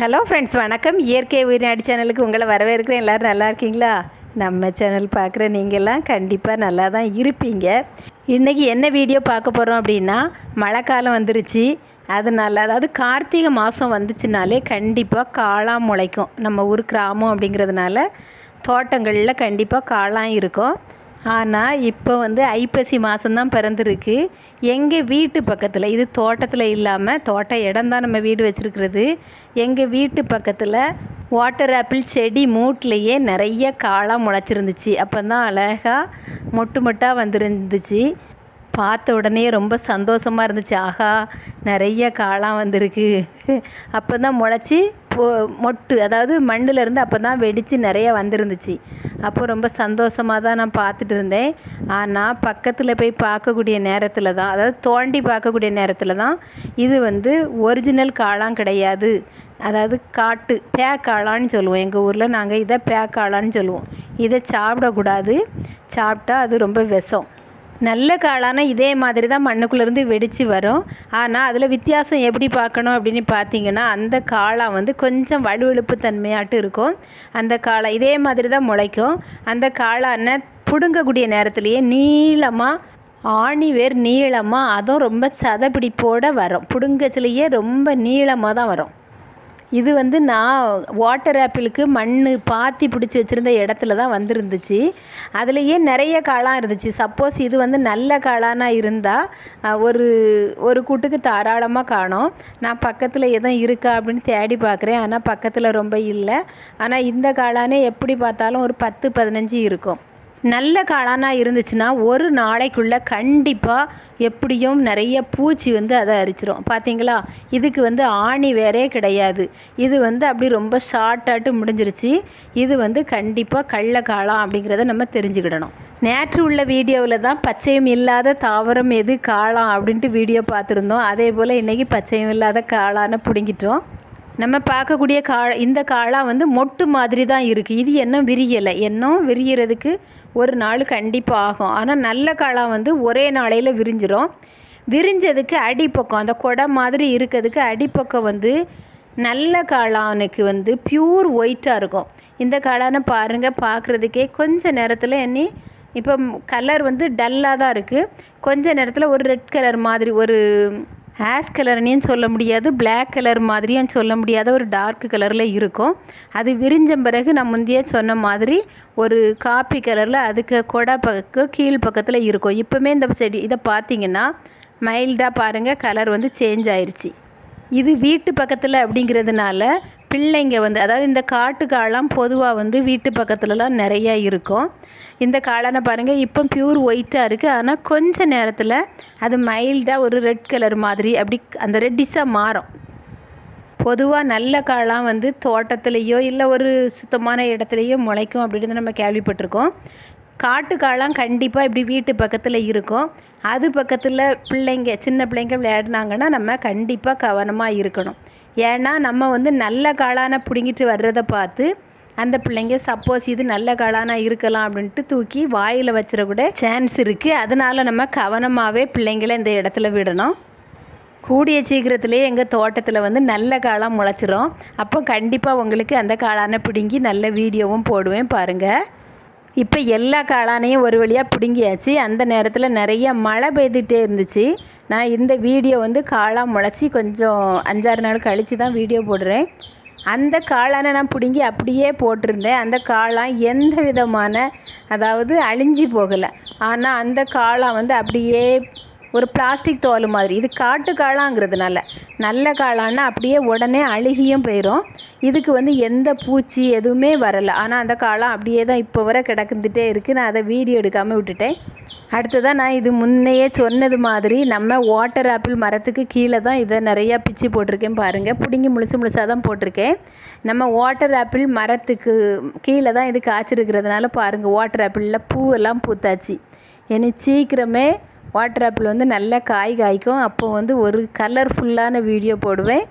Hello friends வணக்கம். இயற்கை உயிர்நாடி சேனலுக்கு உங்களை வரவேற்கிறேன். எல்லோரும் நல்லா இருக்கீங்களா? நம்ம சேனல் பார்க்குற நீங்கள்லாம் கண்டிப்பாக நல்லா தான் இருப்பீங்க. இன்றைக்கி என்ன வீடியோ பார்க்க போகிறோம் அப்படின்னா மழைக்காலம் வந்துருச்சு. அதனால அதாவது கார்த்திகை மாதம் வந்துச்சுனாலே கண்டிப்பாக காளான் முளைக்கும். நம்ம ஊர் கிராமம் அப்படிங்கிறதுனால தோட்டங்களில் கண்டிப்பாக காளான் இருக்கும். ஆனால் இப்போ வந்து ஐப்பசி மாதம்தான் பிறந்திருக்கு. எங்கள் வீட்டு பக்கத்தில் இது தோட்டத்தில் இல்லாமல் தோட்ட இடம் தான் நம்ம வீடு வச்சுருக்கிறது. எங்கள் வீட்டு பக்கத்தில் வாட்டர் ஆப்பிள் செடி மூட்லேயே நிறைய காளாக முளைச்சிருந்துச்சு. அப்போ தான் அழகாக மொட்டு மொட்டாக வந்துருந்துச்சு. பார்த்த உடனே ரொம்ப சந்தோஷமாக இருந்துச்சு. ஆஹா நிறைய காளான் வந்திருக்கு. அப்போ தான் முளைச்சி மொட்டு அதாவது மண்ணிலேருந்து அப்போ தான் வெடித்து நிறைய வந்துருந்துச்சு. அப்போ ரொம்ப சந்தோஷமாக தான் நான் பார்த்துட்டு இருந்தேன். ஆனால் பக்கத்தில் போய் பார்க்கக்கூடிய நேரத்தில் தான் அதாவது தோண்டி பார்க்கக்கூடிய நேரத்தில் தான் இது வந்து ஒரிஜினல் காளான் கிடையாது. அதாவது காட்டு பேக்காளான்னு சொல்லுவோம். எங்கள் ஊரில் நாங்கள் இதை பேக்காளான்னு சொல்லுவோம். இதை சாப்பிடக்கூடாது. சாப்பிட்டா அது ரொம்ப விஷம். நல்ல காளான இதே மாதிரி தான் மண்ணுக்குள்ளேருந்து வெடித்து வரும். ஆனால் அதில் வித்தியாசம் எப்படி பார்க்கணும் அப்படின்னு பார்த்தீங்கன்னா அந்த காளான் வந்து கொஞ்சம் வலுவெழுப்பு தன்மையாட்டு இருக்கும். அந்த காளை இதே மாதிரி தான் முளைக்கும். அந்த காளானை பிடுங்கக்கூடிய நேரத்துலையே நீளமாக ஆணி வேர் நீளமாக அதுவும் ரொம்ப சதப்பிடிப்போடு வரும். பிடுங்கச்சிலேயே ரொம்ப நீளமாக தான் வரும். இது வந்து நான் வாட்டர் ஆப்பிளுக்கு மண் பாத்தி பிடிச்சி வச்சுருந்த இடத்துல தான் வந்துருந்துச்சு. அதுலேயே நிறைய காளான் இருந்துச்சு. சப்போஸ் இது வந்து நல்ல காளானாக இருந்தால் ஒரு ஒரு கூட்டுக்கு தாராளமாக காணும். நான் பக்கத்தில் எதுவும் இருக்கா அப்படின்னு தேடி பார்க்குறேன் ஆனால் பக்கத்தில் ரொம்ப இல்லை. ஆனால் இந்த காளானே எப்படி பார்த்தாலும் ஒரு பத்து பதினஞ்சு இருக்கும். நல்ல காளானாக இருந்துச்சுன்னா ஒரு நாளைக்குள்ளே கண்டிப்பாக எப்படியும் நிறைய பூச்சி வந்து அதை அரிச்சிரும். பார்த்தீங்களா இதுக்கு வந்து ஆணி வேறே கிடையாது. இது வந்து அப்படி ரொம்ப ஷார்ட்டாட்டு முடிஞ்சிருச்சு. இது வந்து கண்டிப்பாக கள்ள காளான் அப்படிங்கிறத நம்ம தெரிஞ்சுக்கிடணும். நேற்று உள்ள வீடியோவில் தான் பச்சையும் இல்லாத தாவரம் எது காளான் அப்படின்ட்டு வீடியோ பார்த்துருந்தோம். அதே போல் இன்றைக்கி பச்சையும் இல்லாத காளான்னு பிடுங்கிட்டோம். நம்ம பார்க்கக்கூடிய கா இந்த காளா வந்து மொட்டு மாதிரி தான் இருக்குது இது என்ன விரியலை? இன்னும் விரியறதுக்கு ஒரு நாள் கண்டிப்பாக ஆகும். ஆனால் நல்ல காளா வந்து ஒரே நாளையில் விரிஞ்சிரும். விரிஞ்சதுக்கு அடிப்பக்கம் அந்த கொடை மாதிரி இருக்கிறதுக்கு அடிப்பக்கம் வந்து நல்ல காளானுக்கு வந்து பியூர் ஒயிட்டாக இருக்கும். இந்த காளானை பாருங்கள் பார்க்குறதுக்கே கொஞ்ச நேரத்தில் என்ன இப்போ கலர் வந்து டல்லாக தான் இருக்குது கொஞ்ச நேரத்தில் ஒரு ரெட் கலர் மாதிரி ஒரு ஆஸ் கலர்னையும் சொல்ல முடியாது பிளாக் கலர் மாதிரியும் சொல்ல முடியாத ஒரு டார்க் கலரில் இருக்கும். அது விரிஞ்ச பிறகு நான் முந்தைய சொன்ன மாதிரி ஒரு காப்பி கலரில் அதுக்கு கொடை பக்கம் கீழ் பக்கத்தில் இருக்கும். இப்போவுமே இந்த செடி இதை பார்த்தீங்கன்னா மைல்டாக பாருங்கள் கலர் வந்து சேஞ்ச் ஆயிடுச்சு இது வீட்டு பக்கத்தில் அப்படிங்கிறதுனால பிள்ளைங்க வந்து அதாவது இந்த காட்டு காளான் பொதுவாக வந்து வீட்டு பக்கத்துலலாம் நிறையா இருக்கும். இந்த காளானை பாருங்கள் இப்போ பியூர் ஒயிட்டாக இருக்குது ஆனால் கொஞ்ச நேரத்தில் அது மைல்டாக ஒரு ரெட் கலர் மாதிரி அப்படி அந்த ரெட்டிஸாக மாறும். பொதுவாக நல்ல காளான் வந்து தோட்டத்துலேயோ இல்லை ஒரு சுத்தமான இடத்துலையோ முளைக்கும் அப்படின்னு நம்ம கேள்விப்பட்டிருக்கோம். காட்டு காளான் கண்டிப்பாக இப்படி வீட்டு பக்கத்தில் இருக்கும். அது பக்கத்தில் பிள்ளைங்க சின்ன பிள்ளைங்க விளையாடினாங்கன்னா நம்ம கண்டிப்பாக கவனமாக இருக்கணும். ஏன்னா நம்ம வந்து நல்ல காளானை பிடுங்கிட்டு வர்றதை பார்த்து அந்த பிள்ளைங்க சப்போஸ் இது நல்ல காளானாக இருக்கலாம் அப்படின்ட்டு தூக்கி வாயில் வச்சிடக்கூட சான்ஸ் இருக்குது அதனால் நம்ம கவனமாகவே பிள்ளைங்களை இந்த இடத்துல விடணும். கூடிய சீக்கிரத்துலேயே எங்கள் தோட்டத்தில் வந்து நல்ல காளான் முளைச்சிரும். அப்போ கண்டிப்பாக உங்களுக்கு அந்த காளானை பிடுங்கி நல்ல வீடியோவும் போடுவேன் பாருங்கள் இப்போ எல்லா காளானையும் ஒரு வழியாக பிடுங்கியாச்சு. அந்த நேரத்தில் நிறைய மழை பெய்துகிட்டே இருந்துச்சு. நான் இந்த வீடியோ வந்து காளான் முளைச்சி கொஞ்சம் அஞ்சாறு நாள் கழித்து தான் வீடியோ போடுறேன். அந்த காளானை நான் பிடுங்கி அப்படியே போட்டிருந்தேன். அந்த காளான் எந்த விதமான அதாவது அழிஞ்சு போகலை. ஆனால் அந்த காளான் வந்து அப்படியே ஒரு பிளாஸ்டிக் தோல் மாதிரி. இது காட்டு காளாங்கிறதுனால. நல்ல காளான்னா அப்படியே உடனே அழுகியும் போயிடும் இதுக்கு வந்து எந்த பூச்சி எதுவுமே வரலை. ஆனால் அந்த காளான் அப்படியே தான் இப்போ வரை கிடக்குந்துட்டே இருக்குது நான் அதை வீடியோ எடுக்காமல் விட்டுட்டேன். அடுத்ததாக நான் இது முன்னையே சொன்னது மாதிரி நம்ம வாட்டர் ஆப்பிள் மரத்துக்கு கீழே தான் இதை நிறையா பிச்சு போட்டிருக்கேன் பாருங்கள் பிடுங்கி முழுசு முழுசாக தான் போட்டிருக்கேன். நம்ம வாட்டர் ஆப்பிள் மரத்துக்கு கீழே தான் இது காய்ச்சிருக்கிறதுனால பாருங்கள் வாட்டர் ஆப்பிளில் பூவெல்லாம் பூத்தாச்சு. இனி சீக்கிரமே வாட்டர் ஆப்பிள் வந்து நல்லா காய் காய்க்கும். அப்போ வந்து ஒரு கலர்ஃபுல்லான வீடியோ போடுவேன்.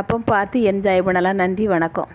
அப்போ பார்த்து என்ஜாய் பண்ணலாம். நன்றி வணக்கம்.